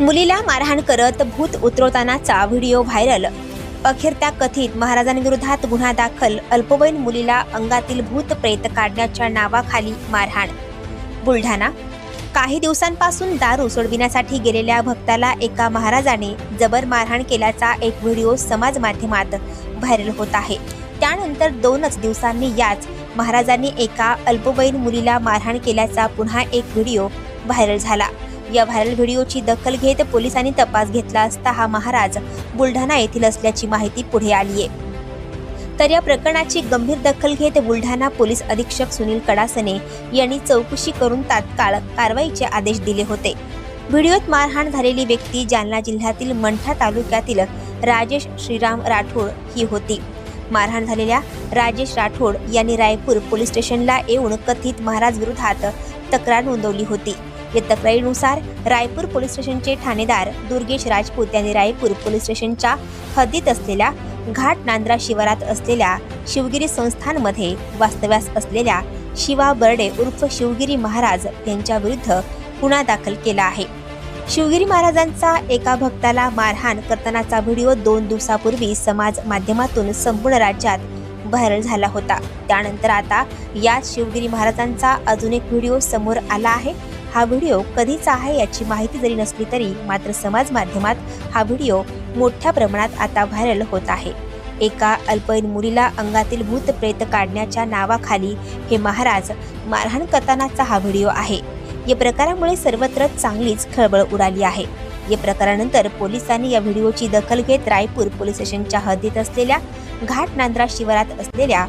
मुलीला मारहाण करत भूत उतरवतानाचा व्हिडिओ व्हायरल. अखेर त्या कथित महाराजांविरोधात गुन्हा दाखल. अल्पवयीन मुलीला अंगातील भूत प्रेत काढण्याच्या नावाखाली मारहाण. बुलढाणा. काही दिवसांपासून दारू सोडविण्यासाठी गेलेल्या भक्ताला एका महाराजाने जबर मारहाण केल्याचा एक व्हिडिओ समाज माध्यमात व्हायरल होत आहे. त्यानंतर दोनच दिवसांनी याच महाराजांनी एका अल्पवयीन मुलीला मारहाण केल्याचा पुन्हा एक व्हिडिओ व्हायरल झाला. या व्हायरल व्हिडिओची दखल घेत पोलिसांनी तपास घेतला असता हा महाराज बुलढाणा येथील असल्याची माहिती पुढे आली आहे. तर या प्रकरणाची गंभीर दखल घेत बुलढाणा पोलीस अधीक्षक सुनील कडासने यांनी चौकशी करून तात्काळ कारवाईचे आदेश दिले होते. व्हिडिओत मारहाण झालेली व्यक्ती जालना जिल्ह्यातील मंठा तालुक्यातील राजेश श्रीराम राठोड ही होती. मारहाण झालेल्या राजेश राठोड यांनी रायपूर पोलीस स्टेशनला येऊन कथित महाराज विरोधात तक्रार नोंदवली होती. या तक्रारीनुसार रायपूर पोलीस स्टेशनचे ठाणेदार दुर्गेश राजपूत यांनी रायपूर पोलीस स्टेशनच्या हद्दीत असलेल्या घाट नांद्रा शिवारात असलेल्या शिवगिरी संस्थांमध्ये वास्तव्यास असलेल्या शिवा बर्डे उर्फ शिवगिरी महाराज यांच्या विरुद्ध गुन्हा दाखल केला आहे. शिवगिरी महाराजांचा एका भक्ताला मारहाण करतानाचा व्हिडिओ दोन दिवसापूर्वी समाज माध्यमातून संपूर्ण राज्यात व्हायरल झाला होता. त्यानंतर आता याच शिवगिरी महाराजांचा अजून एक व्हिडिओ समोर आला आहे. हा व्हिडिओ कधीचा आहे याची माहिती जरी नसली तरी मात्र समाज माध्यमात हा व्हिडिओ मोठ्या प्रमाणात आता व्हायरल होत आहे. एका अल्पवयीन मुलीला अंगातील भूत प्रेत काढण्याच्या नावाखाली हे महाराज मारहाण करतानाचा हा व्हिडिओ आहे. या प्रकारामुळे सर्वत्र चांगलीच खळबळ उडाली आहे. या प्रकारानंतर पोलिसांनी या व्हिडिओची दखल घेत रायपूर पोलीस स्टेशनच्या हद्दीत असलेल्या घाट नांद्रा शिवारात असलेल्या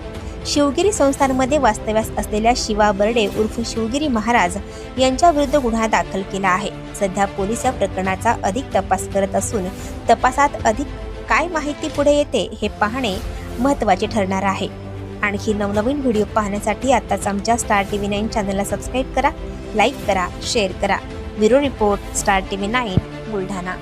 शिवगिरी संस्थांमध्ये वास्तव्यास असलेल्या शिवा बर्डे उर्फ शिवगिरी महाराज यांच्याविरुद्ध गुन्हा दाखल केला आहे. सध्या पोलीस या प्रकरणाचा अधिक तपास करत असून तपासात अधिक काय माहिती पुढे येते हे पाहणे महत्त्वाचे ठरणार आहे. आणखी नवनवीन व्हिडिओ पाहण्यासाठी आताच आमच्या स्टार टी व्ही नाईन चॅनलला सबस्क्राईब करा लाईक करा शेअर करा. Bureau report Star T V nine. Buldhana